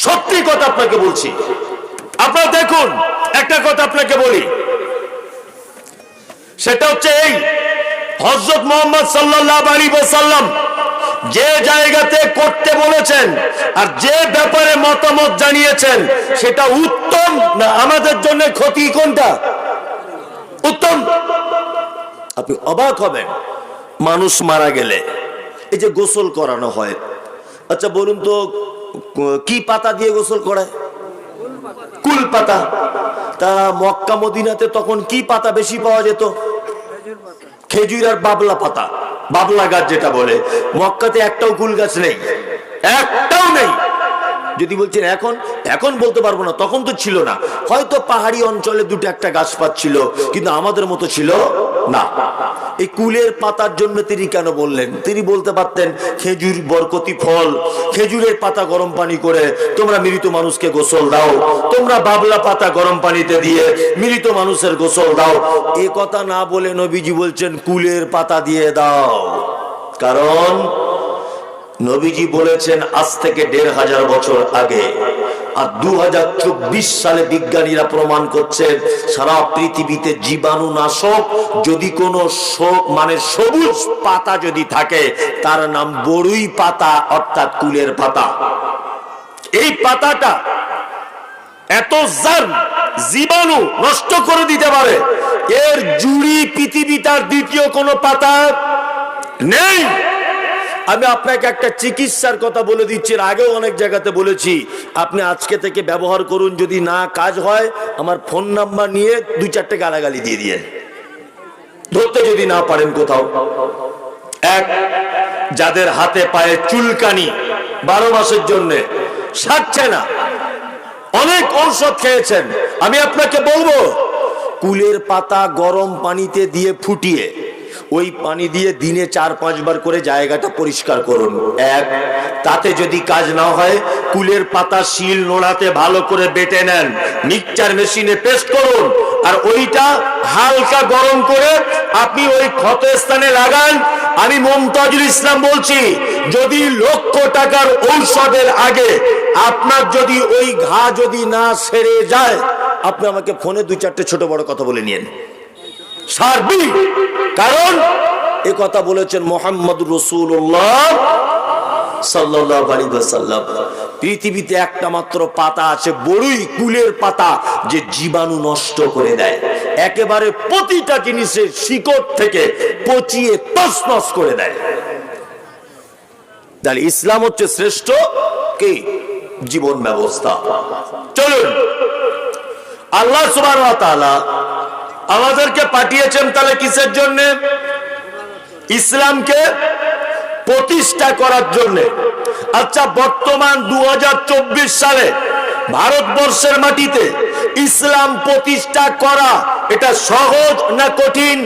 সত্যি কথা আপনাকে বলছি। আপনারা দেখুন, একটা কথা আপনাকে বলি। সেটা হচ্ছে এই হজরত মোহাম্মদ সাল্লাহ আলী সাল্লাম যে জায়গাতে করতে বলেছেন আর যে ব্যাপারে মতামত জানিয়েছেন, সেটা উত্তম না আমাদের জন্য ক্ষতি কোনটা? উত্তম। আপনি অবাক হবেন, মানুষ মারা গেলে। এই যে গোসল করানো হয়। আচ্ছা বলুন তো ক- পাতা দিয়ে গোসল করায় কুল পাতা। তা মক্কা মদিনাতে তখন কি পাতা বেশি পাওয়া যেত? খেজুর আর বাবলা পাতা। বাবলা গাছ যেটা বলে। মক্কাতে একটাও কুল গাছ নেই। একটাও নেই। যদি বলছেন এখন এখন বলতে পারব না, তখন তো ছিল না। হয়তো পাহাড়ি অঞ্চলে দুটো একটা গাছ পাচ্ছিল, কিন্তু আমাদের মতো ছিল না। এই কুলের পাতার জন্য তিনি কেন বললেন? তিনি বলতে পারতেন, খেজুর বরকতি ফল, খেজুরের পাতা গরম পানি করে তোমরা মৃত মানুষকে গোসল দাও, তোমরা বাবলা পাতা গরম পানিতে দিয়ে মৃত মানুষের গোসল দাও। এ কথা না বলে নবীজি বলছেন, কুলের পাতা দিয়ে দাও। কারণ নবীজি বলেছেন, আজ থেকে দেড় হাজার বছর আগে। আর দু সালে বিজ্ঞানীরা প্রমাণ করছেন, সারা পৃথিবীতে জীবাণু নাশক, যদি কোনো মানে সবুজ পাতা যদি থাকে, তার নাম বড়ুই পাতা, অর্থাৎ কুলের পাতা। এই পাতাটা এত জার্ম, জীবাণু নষ্ট করে দিতে পারে। এর জুড়ি পৃথিবীটার দ্বিতীয় কোনো পাতা নেই। আমি আপনাকে একটা চিকিৎসার কথা বলে দিচ্ছি আগেও অনেক জায়গাতে বলেছি। আপনি আজকে থেকে ব্যবহার করুন, যদি না কাজ হয়, আমার ফোন নাম্বার নিয়ে দুই চারটে গালাগালি দিয়ে দিয়ে ধরতে যদি না পারেন কোথাও। এক, যাদের হাতে পায়ে চুলকানি বারো মাসের জন্য সারছে না। অনেক ঔষধ খেয়েছেন। আমি আপনাকে বলব, কুলের পাতা গরম পানিতে দিয়ে ফুটিয়ে ওই পানি দিয়ে দিনে চার পাঁচবার করে জায়গাটা পরিষ্কার করুন। এক, তাতে যদি কাজ না হয়, কুলের পাতা শিল নোড়াতে ভালো করে বেটে নেন। মিক্সচার মেশিনে পেস্ট করুন। আর ওইটা হালকা গরম করে আপনি ওই ক্ষত স্থানে লাগান। আমি মমতাজুল ইসলাম বলছি, যদি লক্ষ টাকার ঔষধের আগে আপনার যদি ওই ঘা যদি না সেরে যায়, আপনি আমাকে ফোনে দুই চারটে ছোট বড় কথা বলে নিয়েন। সার্বিক কারণ এ কথা বলেছেন মোহাম্মদ রসুল্লাহ পৃথিবীতে একটা মাত্র পাতা আছে, বড়ই কুলের পাতা, যে জীবাণু নষ্ট করে দেয়। একেবারে প্রতিটা জিনিসের শিকড় থেকে পচিয়ে তছনছ করে দেয়। তাহলে ইসলাম হচ্ছে শ্রেষ্ঠ কি? জীবন ব্যবস্থা। চলুন। আল্লাহ তাআলা আমাদেরকে পাঠিয়েছেন তাহলে কিসের জন্য? ইসলামকে প্রতিষ্ঠা করার জন্য। আচ্ছা বর্তমান দু সালে ভারতবর্ষের মাটিতে ইসলাম প্রতিষ্ঠা করা এটা সহজ না কঠিন?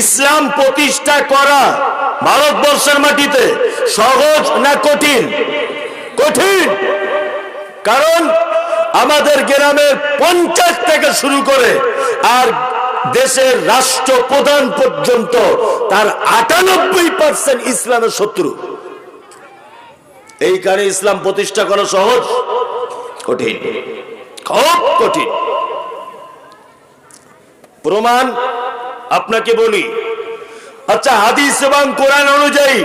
ইসলাম প্রতিষ্ঠা করা ভারতবর্ষের মাটিতে সহজ না কঠিন? কঠিন। কারণ আমাদের গ্রামের পঞ্চায়েত থেকে শুরু করে আর দেশের রাষ্ট্রপ্রধান পর্যন্ত তার আটানব্বই পার্সেন্ট ইসলামের শত্রু। এই কারণে ইসলাম প্রতিষ্ঠা করা সহজ, কঠিন, খুব কঠিন। প্রমাণ আপনাকে বলি আচ্ছা হাদিস এবং কোরআন অনুযায়ী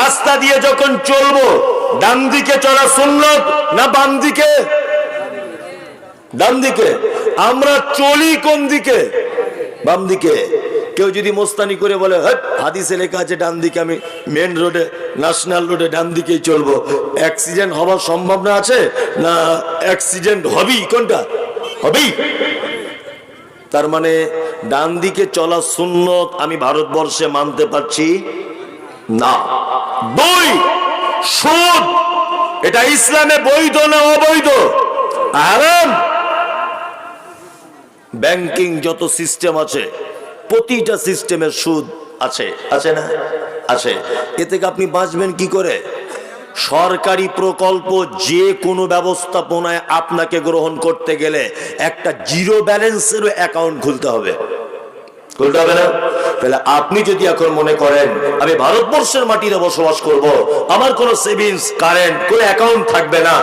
রাস্তা দিয়ে যখন চলবো ডান দিকে চলা সুন্নত না বাম দিকে ডান দিকে। আমরা চলি কোন দিকে? বাম দিকে। কেউ যদি মোস্তানি করে বলে হাদিসে লেখা আছে ডান দিকে, আমি মেন রোডে ন্যাশনাল রোডে ডান দিকেই চলবো। অ্যাক্সিডেন্ট হওয়ার সম্ভাবনা আছে না অ্যাক্সিডেন্ট হবেই? কোনটা? হবেই। তার মানে ডান দিকে চলা সুন্নত আমি ভারতবর্ষে মানতে পারছি না। দুই, সুদ। এটা ইসলামে বৈধ না অবৈধ? আরাম ব্যাংকিং যত সিস্টেম আছে, প্রতিটা সিস্টেমের সুদ আছে। আছে না? আছে। এ থেকে আপনি বাঁচবেন কি করে? সরকারি প্রকল্প যে কোনো ব্যবস্থাপনায় আপনাকে গ্রহণ করতে গেলে একটা জিরো ব্যালেন্সেরও অ্যাকাউন্ট খুলতে হবে। তাহলে আপনি যদি এখন মনে করেন, আমি ভারতবর্ষের মাটিতে বসবাস করব, আমার কোনো সেভিংস কারেন্ট কোনো অ্যাকাউন্ট থাকবে না,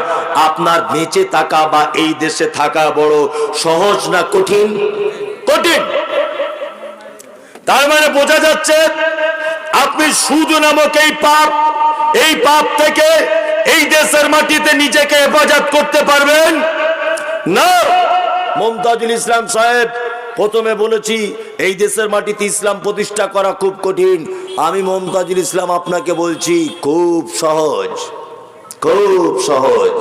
আপনার বেঁচে থাকা বা এই দেশে থাকা বড় সহজ না কঠিন? কঠিন। তার মানে বোঝা যাচ্ছে, আপনি সুদ নামক এই পাপ এই পাপ থেকে এই দেশের মাটিতে নিজেকে হেফাজত করতে পারবেন? না। মমতাজুল ইসলাম সাহেব প্রথমে বলেছি, এই দেশের মাটিতে ইসলাম প্রতিষ্ঠা করা খুব কঠিন। আমি মমতাজুল ইসলাম আপনাকে বলছি, খুব সহজ খুব সহজ।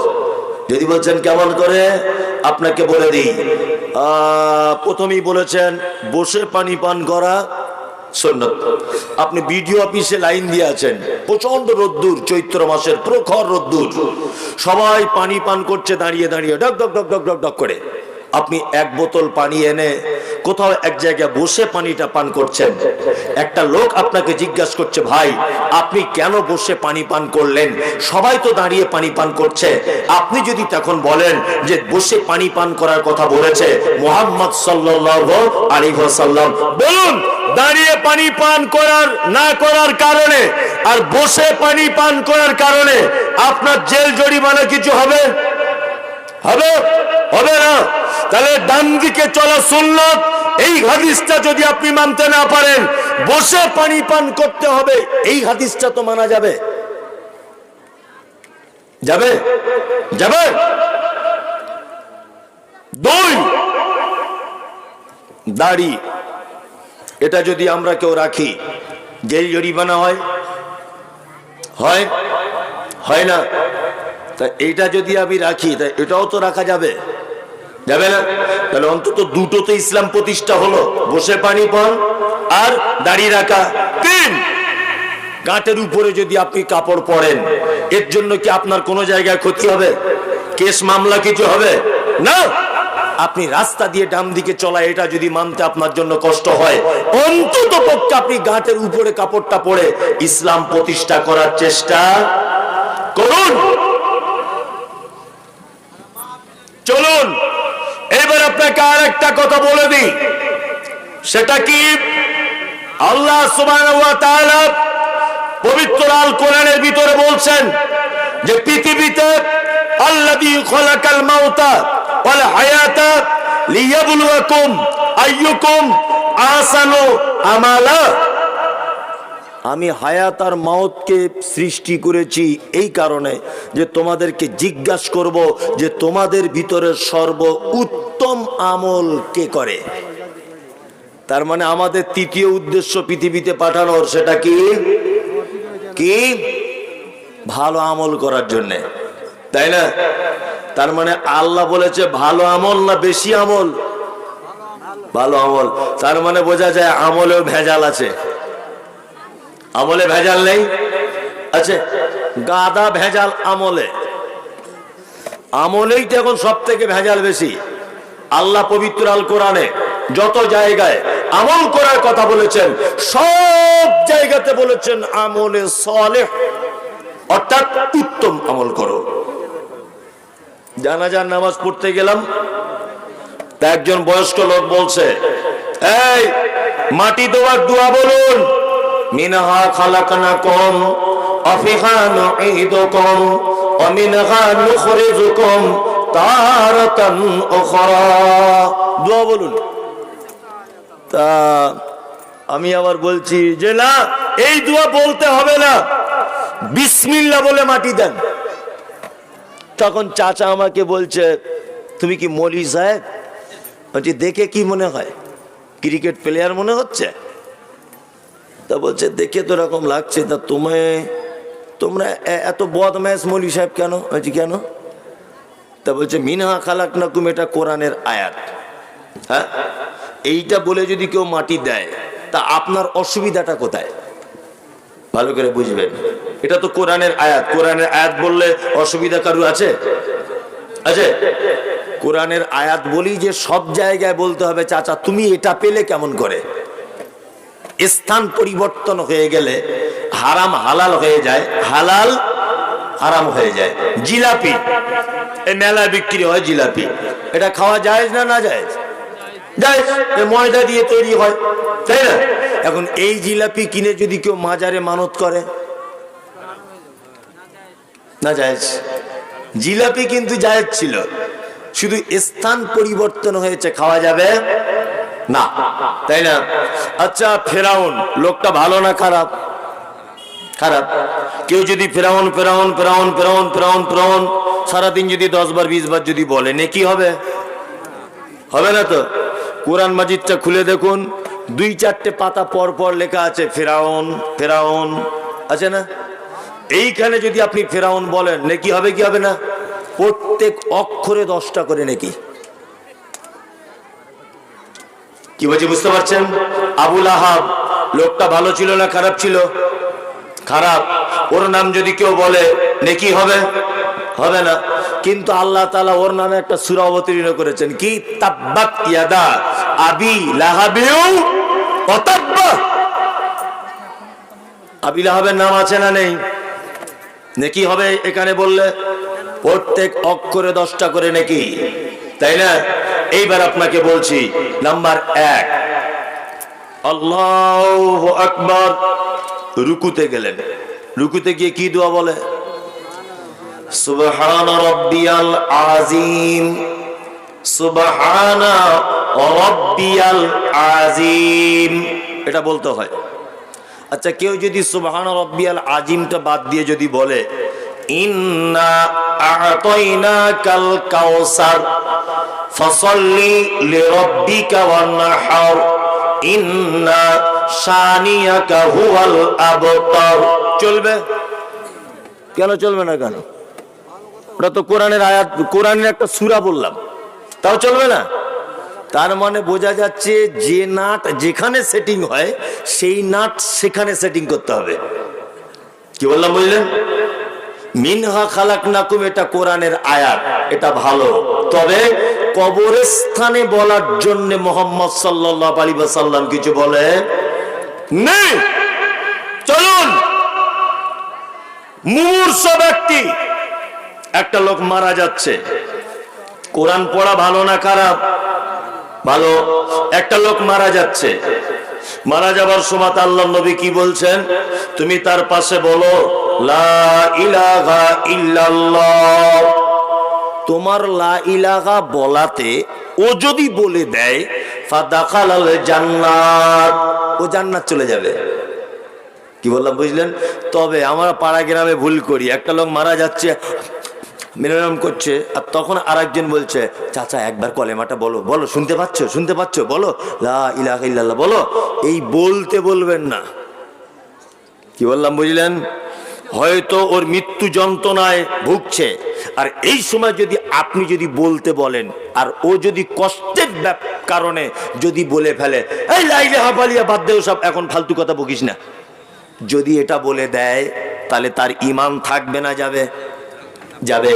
যদি বলছেন কেমন করে, আপনাকে বলে দিই। প্রথমেই বলেছেন, বসে পানি পান করা সুন্নত। আপনি বিডিও অফিসে লাইন দিয়ে আছেন প্রচণ্ড রোদ্দুর, চৈত্র মাসের প্রখর রোদ্দুর। সবাই পানি পান করছে, দাঁড়িয়ে দাঁড়িয়ে ডক ডক ডক ডক ডক করে। আপনি এক বোতল পানি এনে কোথাও এক জায়গায় বসে পানিটা পান করছেন। একটা লোক আপনাকে জিজ্ঞাসা করছে, ভাই, আপনি কেন বসে পানি পান করলেন? সবাই তো দাঁড়িয়ে পানি পান করছে। আপনি যদি তখন বলেন যে বসে পানি পান করার কথা বলেছে মোহাম্মদ ওয়াসাল্লাম, বলুন, দাঁড়িয়ে পানি পান করার, না করার কারণে আর বসে পানি পান করার কারণে আপনার জেল জরিমানা কিছু হবে? হবে হবে না। তাহলে ডান দিকে চলা সুন্নত, এই হাদিসটা যদি আপনি মানতে না পারেন, বসে পানি পান করতে হবে, এই হাদিসটা তো মানা যাবে। যাবে? যাবে? দুই, দাড়ি, এটা যদি আমরা কেউ রাখি, জেল জরিমানা হয়? হয়? হয় না? তা এইটা যদি আমি রাখি, তা এটাও তো রাখা যাবে। যাবে না? তাহলে অন্তত দুটোতে ইসলাম প্রতিষ্ঠা হলো। বসে পানি পান আর দাঁড়িয়ে রাখা। তিন, গাঁটের উপরে যদি আপনি কাপড় পরেন, এর জন্য কি আপনার কোনো জায়গায় ক্ষতি হবে? কেস মামলা কিছু হবে? না। আপনি রাস্তা দিয়ে ডান দিকে চলা এটা যদি মানতে আপনার জন্য কষ্ট হয়, অন্তত পক্ষে আপনি গাঁটের উপরে কাপড়টা পরে ইসলাম প্রতিষ্ঠা করার চেষ্টা করুন। চলুন, এবার আপনাকে আর একটা কথা বলে দিই। সেটা কি? আল্লাহ তাআলা পবিত্র আল কোরআনের ভিতরে বলছেন যে, পৃথিবীতে আহসানু আমালা। আমি হায়াত আর মাউতকে সৃষ্টি করেছি এই কারণে যে তোমাদেরকে জিজ্ঞাস করব যে তোমাদের ভিতরে সর্ব উত্তম আমল কে করে। তার মানে আমাদের তৃতীয় উদ্দেশ্য পৃথিবীতে পাঠানোর সেটা কি? কি? ভালো আমল করার জন্যে। তাই না? তার মানে আল্লাহ বলেছে ভালো আমল না বেশি আমল? ভালো আমল। তার মানে বোঝা যায় আমলেও ভেজাল আছে। আমলে ভেজাল নেই? আচ্ছা গাদা ভেজাল আমলে। আমলেই তো এখন সব থেকে ভেজাল বেশি। আল্লাহ পবিত্র আল কোরআনে যত জায়গায় আমল করার কথা বলেছেন, সব জায়গাতে বলেছেন, আমলে সলে অর্থাৎ উত্তম আমল করো। জানাজার নামাজ পড়তে গেলাম, তা একজন বয়স্ক লোক বলছে, এই, মাটি দেওয়ার দোয়া বলুন। মিনহা খালাকনাকুম, অফিহা নুঈদুকুম, ওয়া মিনহা নুখরিজুকুম তারাতান উখরা। দোয়া বলুন। তা আমি আবার বলছি যে না, এই দোয়া বলতে হবে না। বিসমিল্লাহ বলে মাটি দেন। তখন চাচা আমাকে বলছে, তুমি কি মলি সাহেব? বলছি, দেখে কি মনে হয়? ক্রিকেট প্লেয়ার মনে হচ্ছে? তা বলছে, দেখে তো এরকম লাগছে, তা তোমায়, তোমরা এত বদম্যাস মলি সাহেব কেন? বলছি, কেন? তা বলছে, মিনহা খালাক নাকুম এটা কোরআনের আয়াত। হ্যাঁ? এইটা বলে যদি কেউ মাটি দেয়, তা আপনার অসুবিধাটা কোথায়? ভালো করে বুঝবেন। এটা তো কোরআনের আয়াত। কোরআনের আয়াত বললে অসুবিধা কারু আছে? আছে? কোরআনের আয়াত বলি যে সব জায়গায় বলতে হবে, চাচা, তুমি এটা পেলে কেমন করে? স্থান পরিবর্তন হয়ে গেলে হারাম হালাল হয়ে যায়, হালাল হারাম হয়ে যায়। জিলাপি, এই মেলায় বিক্রি হয় জিলাপি। এটা খাওয়া যায় না না যায় ময়দা দিয়ে তৈরি হয়, তাই না? এখন এই জিলাপি কিনে যদি কেউ মাজারে মানত করে, না জায়েজ? জিলাপি কিন্তু জায়েজ ছিল। শুধু স্থান পরিবর্তন হয়েছে, খাওয়া যাবে না। তাই না? আচ্ছা ফেরাউন, লোকটা ভালো না খারাপ? খারাপ। কেউ যদি ফেরাউন ফেরাউন ফেরাউন ফেরাউন ফেরাউন ফেরাউন, সারাদিন যদি দশ বার, বিশ বার যদি বলে, নে কি হবে? হবে না তো? কোরআন মাজিদটা খুলে দেখুন। দুই চারটে পাতা পর পর লেখা আছে, ফেরাউন ফেরাউন। আছে না? এইখানে যদি আপনি ফেরাউন বলেন নেকি হবে, কি হবে না? প্রত্যেক অক্ষরে দশটা করে নাকি কি বলছি, বুঝতে পারছেন? আবুল আহাব, লোকটা ভালো ছিল না, খারাপ ছিল? খারাপ। ওর নাম যদি কেউ বলে, নেকি হবে? হবে না। কিন্তু আল্লাহ তালা ওর নামে একটা সুরা অবতীর্ণ করেছেন। কি? তাব্বাত ইয়াদা। আবি আবি লাহাবের নাম আছে না নেই? নেকি হবে এখানে বললে? প্রত্যেক অক্ষরে দশটা করে নাকি। তাই না? এইবার আপনাকে বলছি, নাম্বার এক, আল্লাহ আকবর, রুকুতে গেলেন। রুকুতে গিয়ে কি দোয়া বলে? আজিম এটা বলতে হয়। আচ্ছা কেউ যদি সুবহান রব্বিয়াল আজিমটা বাদ দিয়ে যদি বলে, ইন্না আ'তাইনাকাল কাউসার ফসল্লি লিরাব্বিকা ওয়ানহার, ইন্না শানিয়াকা হুয়াল আবতার। চলবে? কেন চলবে না কেন? ওটা তো কোরআনের আয়াত, কোরআনের একটা সূরা বললাম। তাও চলবে না? তার মানে বোঝা যাচ্ছে যে নাট যেখানে সেটিং হয়, সেই নাট সেখানে সেটিং করতে হবে। কি বললাম বুঝলেন? মিনহা খালাক নাকুম এটা কোরআনের আয়াত, এটা ভালো। তবে কবরস্থানে বলার জন্য মোহাম্মদ সাল্লাহ আলী সাল্লাম কিছু বলে নেই। চলুন। মূর্ষ ব্যক্তি। একটা লোক মারা যাচ্ছে। কোরআন পড়া ভালো না খারাপ? ভালো। একটা লোক মারা যাচ্ছে। মারা যাবার সময় আল্লাহ নবী কি বলছেন? তুমি তার পাশে বলো। লা ইলাহা ইল্লাল্লাহ। তোমার লা ইলাহা বলাতে ও যদি বলে দেয় জান্নাত, ও জান্নাত চলে যাবে। কি বললাম, বুঝলেন? তবে আমরা পাড়া গ্রামে ভুল করি। একটা লোক মারা যাচ্ছে মিনিমাম করছে, আর তখন আরেকজন বলছে, চাচা, একবার কলেমাটা বলো। বলো, শুনতে পাচ্ছ? শুনতে পাচ্ছ? বলো, লা ইলাহা ইল্লাল্লাহ, বলো। এই বলতে বলবেন না। কি বললাম, বুঝলেন? হয়তো ওর মৃত্যু যন্ত্রণায় ভুগছে। আর এই সময় যদি আপনি যদি বলতে বলেন, আর ও যদি কষ্টের কারণে যদি বলে ফেলে, এই লাইলে হাবালিয়া বাদ দেও সব এখন ফালতু কথা বকিস না। যদি এটা বলে দেয়, তাহলে তার ইমান থাকবে না, যাবে। যাবে।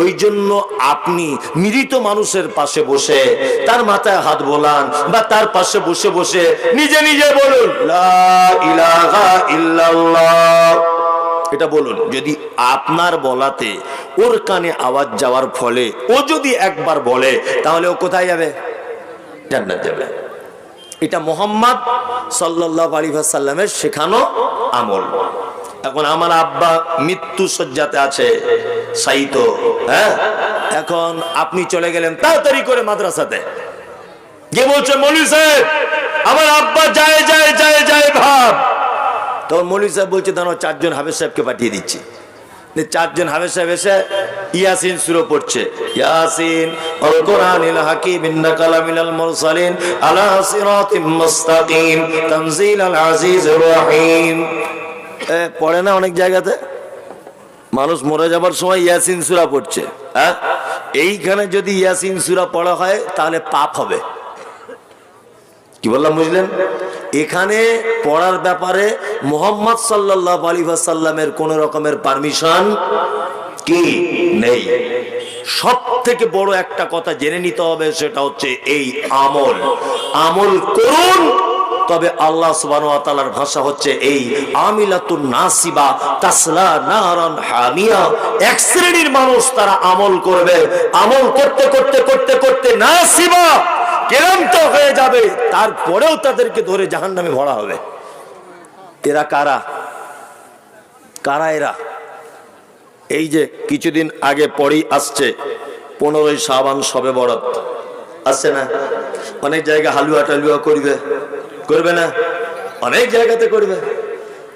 ওই জন্য আপনি মৃত মানুষের পাশে বসে, তার মাথায় হাত বোলান বা তার পাশে বসে বসে নিজে নিজে বলুন, লা ইলাহা ইল্লাল্লাহ এটা বলুন, যদি আপনার বলাতে ওর কানে আওয়াজ যাওয়ার ফলে ও যদি একবার বলে, তাহলে ও কোথায় যাবে? জান্নাত যাবে। এটা মোহাম্মদ সাল্লাহ আলী সাল্লামের শেখানো আমল। এখন আমার আব্বা মৃত্যু শয্যাতে আছে, সাইত হ্যাঁ? এখন আপনি চলে গেলেন তাড়াতাড়ি করে মাদ্রাসাতে। যে বলছে মলি সাহেব, আমার আব্বা যায় যায় যায় যায়, ভাব। তখন মলি সাহেব বলছে, দাঁড়াও, চারজন হাফেজ সাহেবকে পাঠিয়ে দিচ্ছি। চারজন হাফেজ সাহেব এসে ইয়াসিন সুরো পড়ছে। ইয়াসিন আল হাকিম ইন্নাকা লামিনাল মুরসালিন, আলা সিরাতিম মুস্তাকিম, তানজিলাল রহিম। পড়ে না অনেক জায়গাতে? মানুষ মরে যাবার সময় ইয়াসিন সুরা পড়ছে হ্যাঁ? এইখানে যদি ইয়াসিন সুরা পড়া হয়, তাহলে পাপ হবে। কি বললাম বুঝলেন? এখানে পড়ার ব্যাপারে মোহাম্মদ সাল্লাহ আলী সাল্লামের কোন রকমের পারমিশন কি নেই। সব থেকে বড় একটা কথা জেনে নিতে হবে, সেটা হচ্ছে এই আমল। আমল করুন, তবে আল্লাহ ওয়া ভাষা হচ্ছে এই আমিলাতুন নাসিবা, তাসলা নারান হামিয়া। এক শ্রেণির মানুষ তারা আমল করবে। আমল করতে করতে করতে করতে নাসিবা ক্লান্ত হয়ে যাবে, তারপরেও তাদেরকে ধরে জাহান নামে ভরা হবে। এরা কারা? কারা এরা? এই যে কিছুদিন আগে পরেই আসছে, পনেরোই সাবান সবে বরাত। আসছে না? অনেক জায়গায় হালুয়া টালুয়া করবে। করবে না? অনেক জায়গাতে করবে।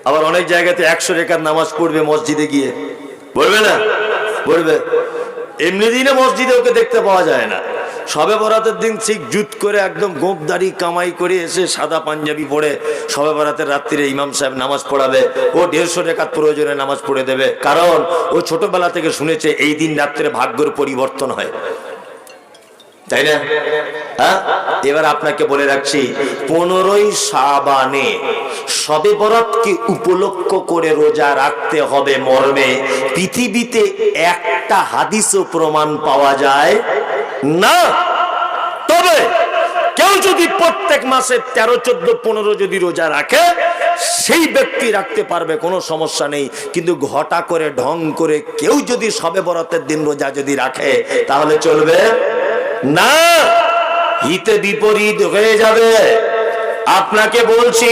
আবার অনেক জায়গাতে একশো রেখার নামাজ পড়বে মসজিদে গিয়ে। পড়বে না? পড়বে এমনি দিনে মসজিদে ওকে দেখতে পাওয়া যায় না। সবে বরাতের দিন ঠিক জুত করে একদম গোপদারি কামাই করে এসে সাদা পাঞ্জাবি পরে সবে বরাতের রাত্রিরে ইমাম সাহেব নামাজ পড়াবে। ও দেড়শো রেখাত প্রয়োজনে নামাজ পড়ে দেবে। কারণ ও ছোটবেলা থেকে শুনেছে এই দিন রাত্রে ভাগ্যের পরিবর্তন হয়। তাই না? হ্যাঁ? এবার আপনাকে বলে রাখছি, পনেরোই সাবানে সবে বরাতকে উপলক্ষ করে রোজা রাখতে হবে মর্মে। পৃথিবীতে একটা হাদিসও প্রমাণ পাওয়া যায় না। তবে কেউ যদি প্রত্যেক মাসে তেরো, চোদ্দ, পনেরো যদি রোজা রাখে, সেই ব্যক্তি রাখতে পারবে, কোনো সমস্যা নেই। কিন্তু ঘটা করে, ঢং করে কেউ যদি সবে বরাতের দিন রোজা যদি রাখে, তাহলে চলবে না। হিতে বিপরীত হয়ে যাবে। আপনাকে বলছি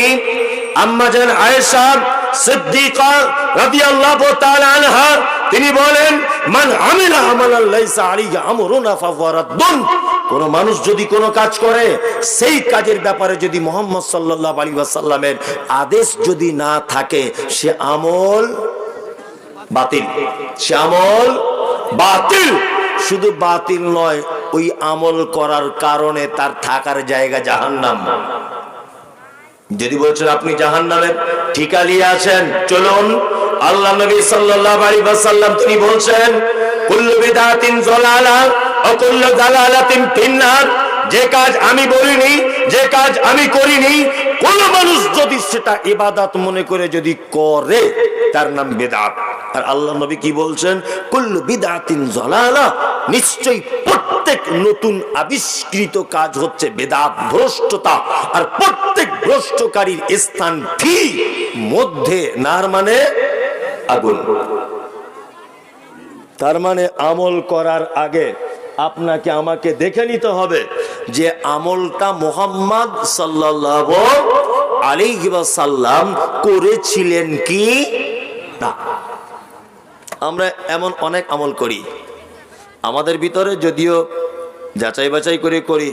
আম্মাজান আয়েশা সিদ্দিকা রাদিয়াল্লাহু তাআলা আনহা তিনি বলেন, মান আমিলা আমালান লাইসা আলাইহি আমরুনা ফাওয়ারাদ্দুন কোন মানুষ যদি কোনো কাজ করে, সেই কাজের ব্যাপারে যদি মোহাম্মদ সাল্লাল্লাহু আলাইহি ওয়াসাল্লামের আদেশ যদি না থাকে, সে আমল বাতিল। সে আমল বাতিল। শুধু বাতিল নয়, ওই আমল করার কারণে তার থাকার জায়গা জাহান্নাম। যদি বলছেন, আপনি জাহান নামের ঠিকা নিয়ে আছেন, চলুন। আল্লাহ নবী সাল্লাল্লাহু আলাইহি ওয়াসাল্লাম তিনি বলছেন, কুল্লু বিদাতিন যালালা ওয়া কুল্লু যালালাতিন ফিন্নার। যে কাজ আমি বলিনি, যে কাজ আমি করিনি, কোন মানুষ যদি সেটা ইবাদত মনে করে যদি করে, তার নাম বেদাত। আর আল্লাহ নবী কি বলছেন, কুল্লু বিদাতিন যালালা, নিশ্চয়ই প্রত্যেক নতুন আবিষ্কৃত কাজ হচ্ছে বেদাত, ভ্রষ্টতা। আর প্রত্যেক ভ্রষ্টকারীর স্থান ঠিক মধ্যে নার মানে আগুন। তার মানে আমল করার আগে আপনাকে আমাকে দেখে নিতে হবে যে আমলটা মোহাম্মদ সাল্লাল্লাহু আলাইহি সাল্লাম করেছিলেন কি না। আমরা এমন অনেক আমল করি। আমাদের ভিতরে যদিও যাচাই বাছাই করে করি,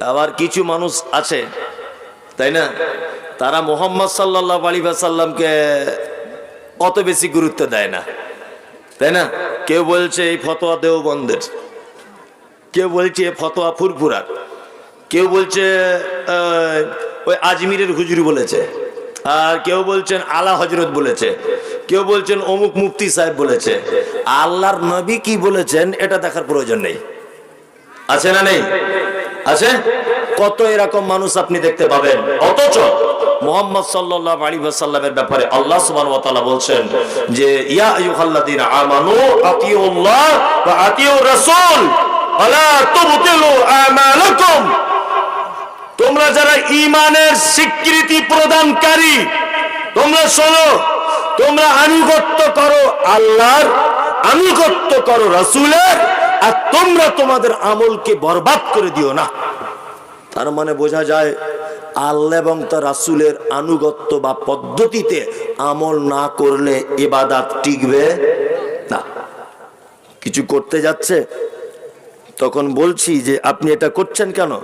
আবার কিছু মানুষ আছে, তাই না? তারা মোহাম্মদ সাল্লাহ আলী সাল্লামকে অত বেশি গুরুত্ব দেয় না। তাই না? কেউ বলছে এই ফতোয়া দেওবন্দের কেউ বলছে ফতোয়া ফুরফুরার। কেউ বলছে ওই আজমিরের হুজুর বলেছে। আর কেউ বলছেন আলা হজরত বলেছে। কেউ বলছেন অমুক মুফতি সাহেব বলেছে। আল্লাহর নবী কি বলেছেন এটা দেখার প্রয়োজন নেই। আছে না নেই? আছে? কত এরকম মানুষ আপনি দেখতে পাবেন। অথচ মোহাম্মদ সাল্লাল্লাহু আলাইহি ওয়াসাল্লামের ব্যাপারে আল্লাহ সুবহানাহু ওয়া তাআলা বলছেন যে, ইয়া আমানু আতিউল্লাহ ওয়া আতিউর রাসূল তোমরা যারা ইমানের স্বীকৃতি প্রদানকারী, তোমরা শোনো, তোমরা আনুগত্য করো আল্লাহর, আনুগত্য করো রাসূলের, আর তোমরা তোমাদের আমলকে বরবাদ করে দিও না। তার মানে বোঝা যায় আল্লাহ এবং তার রাসূলের আনুগত্য বা পদ্ধতিতে আমল না করলে ইবাদাত টিকবে না। কিছু করতে যাচ্ছে? তখন বলছি যে, আপনি এটা করছেন কেন?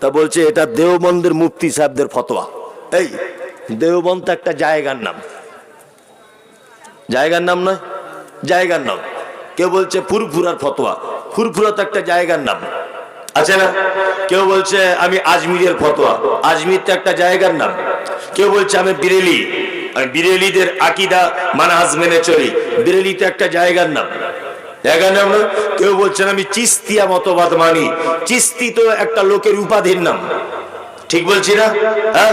তা বলছে, এটা দেওবন্দের মুফতি সাহেবদের ফতোয়া। এই, দেওবন্দ তো একটা জায়গার নাম। জায়গার নাম নয়, জায়গার নাম। কেউ বলছে ফুরফুরার ফতোয়া। ফুরফুরা তো একটা জায়গার নাম। আছে না, কেউ বলছে আমি আজমিরের ফতোয়া। আজমির তো একটা জায়গার নাম। কেউ বলছে আমি বিরেলি। আমি বিরেলিদের আকিদা, মানহাজ মেনে চলি। বিরেলি তো একটা জায়গার নাম। জায়গার নাম কেউ বলছেন আমি চিস্তিয়া মতবাদ মানি। চিস্তি তো একটা লোকের উপাধির নাম। ঠিক বলছি না? হ্যাঁ?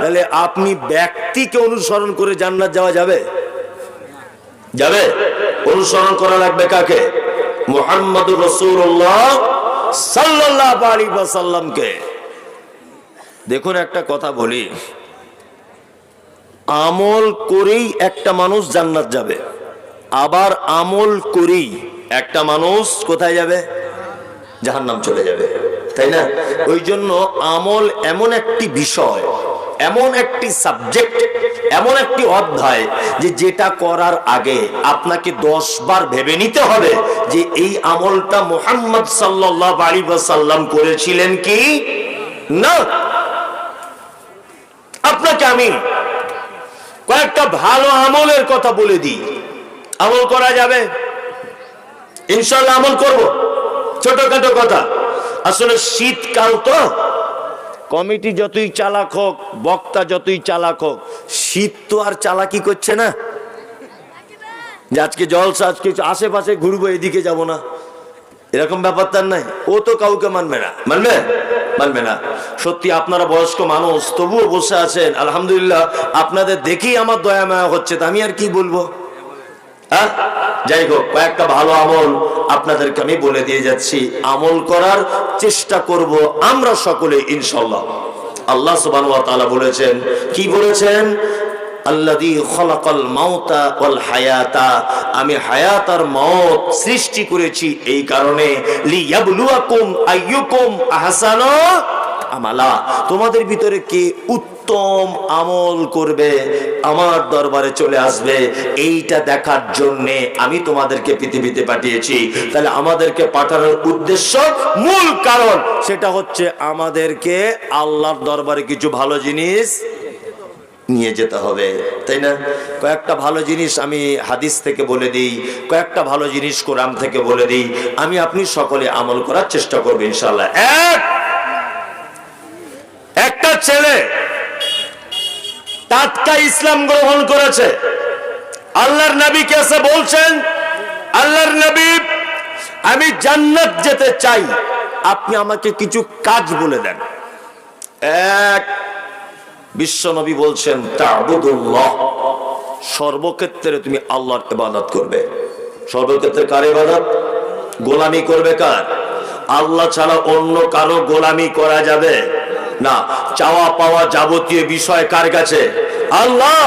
তাহলে আপনি ব্যক্তিকে অনুসরণ করে জান্নাত যাওয়া যাবে? যাবে? অনুসরণ করা লাগবে কাকে? মোহাম্মদ রসুল্লাহ সাল্লাহ সাল্লামকে দেখুন একটা কথা বলি। আমল করেই একটা মানুষ জান্নাত যাবে। আবার আমল করেই একটা মানুষ কোথায় যাবে? জাহান্নাম চলে যাবে। তাই না? ওই জন্য আমল এমন একটি বিষয় এমন একটি সাবজেক্ট এমন একটি অধ্যায় যে যেটা করার আগে আপনাকে দশ বার ভেবে নিতে হবে যে এই আমলটা মোহাম্মদ সাল্লাহ আলী সাল্লাম করেছিলেন কি? না। আপনাকে আমি কয়েকটা ভালো আমলের কথা বলে দিই। আমল করা যাবে? ইনশাল্লাহ আমল করব। ছোটখাটো কথা। আসলে শীতকাল তো কমিটি যতই চালাক হোক, বক্তা যতই চালাক হোক, শীত তো আর চালাকি করছে না। যে আজকে জলসা, আজকে আশেপাশে ঘুরবো, এদিকে যাব না। এরকম ব্যাপার তার নাই। ও তো কাউকে মানবে না। মানবে? মানবে না। সত্যি আপনারা বয়স্ক মানুষ, তবুও বসে আছেন। আলহামদুলিল্লাহ, আপনাদের দেখেই আমার দয়া মায়া হচ্ছে, তা আমি আর কি বলব? হ্যাঁ? যাই হোক কয়েকটা ভালো আমল আপনাদেরকে আমি বলে দিয়ে যাচ্ছি। আমল করার চেষ্টা করব আমরা সকলে ইনশাল্লাহ আল্লাহ তাআলা বলেছেন, কি বলেছেন? আমি হায়াত আর মওত সৃষ্টি করেছি এই কারণে। আমালা। তোমাদের ভিতরে কে আমল করবে, আমার দরবারে চলে আসবে। এইটা দেখার জন্যে আমি তোমাদেরকে পৃথিবীতে পাঠিয়েছি। তাহলে আমাদেরকে পাঠানোর উদ্দেশ্য মূল কারণ, সেটা হচ্ছে আমাদেরকে আল্লাহর দরবারে কিছু ভালো জিনিস নিয়ে যেতে হবে, তাই না? কয়েকটা ভালো জিনিস আমি হাদিস থেকে বলে দিই, কয়েকটা ভালো জিনিস কোরআন থেকে বলে দিই, আমি আপনি সকলে আমল করার চেষ্টা করব ইনশাল্লাহ এক! একটা ছেলে টাটকা ইসলাম গ্রহণ করেছে। আল্লাহর নবী কেসে বলছেন, আল্লাহর নবী, আমি জান্নাত যেতে চাই। আপনি আমাকে কিছু কাজ বলে দেন। এক, বিশ্ব নবী বলছেন, তাবুদুল্লাহ, সর্বক্ষেত্রে তুমি আল্লাহর ইবাদত করবে। সর্বক্ষেত্রে কার ইবাদত? গোলামি করবে কার? আল্লাহ ছাড়া অন্য কারও গোলামি করা যাবে? না, চাওয়া পাওয়া যাবতীয় বিষয় কার কাছে? আল্লাহ!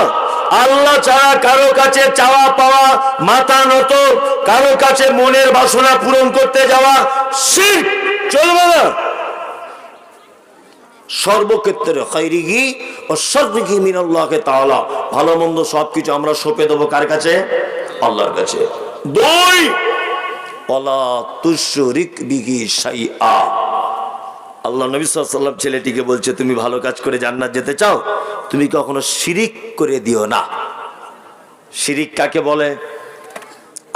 আল্লাহ ছাড়া কারও কাছে চাওয়া পাওয়া মাথা নত, কারও কাছে মনের বাসনা পূরণ করতে যাওয়া শিরক চলবে না। সর্বক্ষেত্রে আল্লাহ নবী সাল্লাম ছেলেটিকে বলছে, তুমি ভালো কাজ করে জান্নাত যেতে চাও? তুমি কখনো শিরিক করে দিও না। শিরিক কাকে বলে?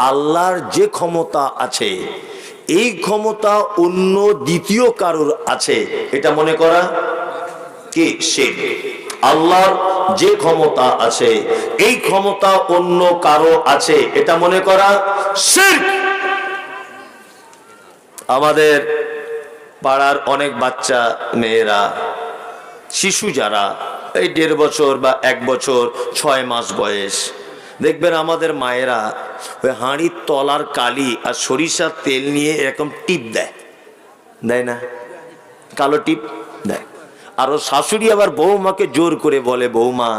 আল্লাহর যে ক্ষমতা আছে, এই ক্ষমতা অন্য দ্বিতীয় কারোর আছে। এটা মনে করা কি? শির আল্লাহর যে ক্ষমতা আছে, এই ক্ষমতা অন্য কারও আছে। এটা মনে করা শির আমাদের পাড়ার অনেক বাচ্চা মেয়েরা, শিশু যারা, এই দেড় বছর বা এক বছর, ছয় মাস বয়স, দেখবেন আমাদের মায়েরা ওই হাঁড়ির তলার কালি আর সরিষার তেল নিয়ে এরকম টিপ দেয়। দেয় না? কালো টিপ দেয়। আর শাশুড়ি আবার বৌমাকে জোর করে বলে বৌমা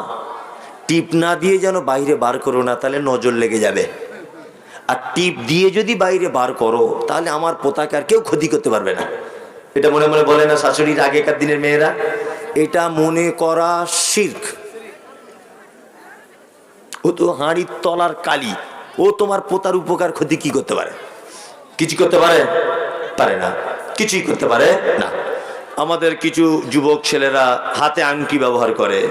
টিপ না দিয়ে যেন বাইরে বার করো না, তাহলে নজর লেগে যাবে। আর টিপ দিয়ে যদি বাইরে বার করো, তাহলে আমার পোতাকে আর কেউ ক্ষতি করতে পারবে না। এটা মনে মনে বলে না শাশুড়ির আগেকার দিনের মেয়েরা? এটা মনে করা শির্ক। ও তো হাঁড়ির তলার কালি। ও তোমার পোতার উপকার ক্ষতি কি করতে পারে? কিছু করতে পারে? পারে না। কিছুই করতে পারে না। আমাদের কিছু যুবক ছেলেরা হাতে আংটি ব্যবহার করে।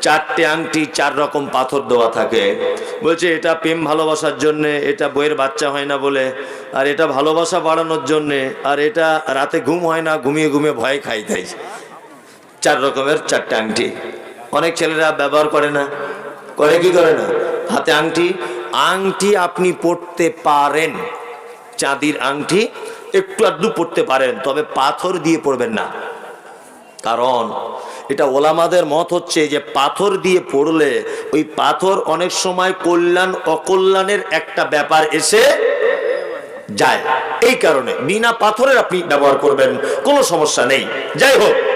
চারটে আংটি চার রকম পাথর দেওয়া থাকে। বলছে এটা প্রেম ভালোবাসার জন্যে এটা বইয়ের বাচ্চা হয় না বলে আর এটা ভালোবাসা বাড়ানোর জন্যে, আর এটা রাতে ঘুম হয় না, ঘুমিয়ে ঘুমিয়ে ভয় খাই তাই। চার রকমের চারটে আংটি। অনেক ছেলেরা ব্যবহার করে না। করে কি করে না? হাতে আংটি। আংটি আপনি পড়তে পারেন। চাঁদির আংটি একটু আধটু পড়তে পারেন, তবে পাথর দিয়ে পড়বেন না। কারণ এটা ওলামাদের মত হচ্ছে যে পাথর দিয়ে পড়লে ওই পাথর অনেক সময় কল্যাণ, অকল্যাণের একটা ব্যাপার এসে যায়। এই কারণে বিনা পাথরের আপনি ব্যবহার করবেন কোনো সমস্যা নেই। যাই হোক।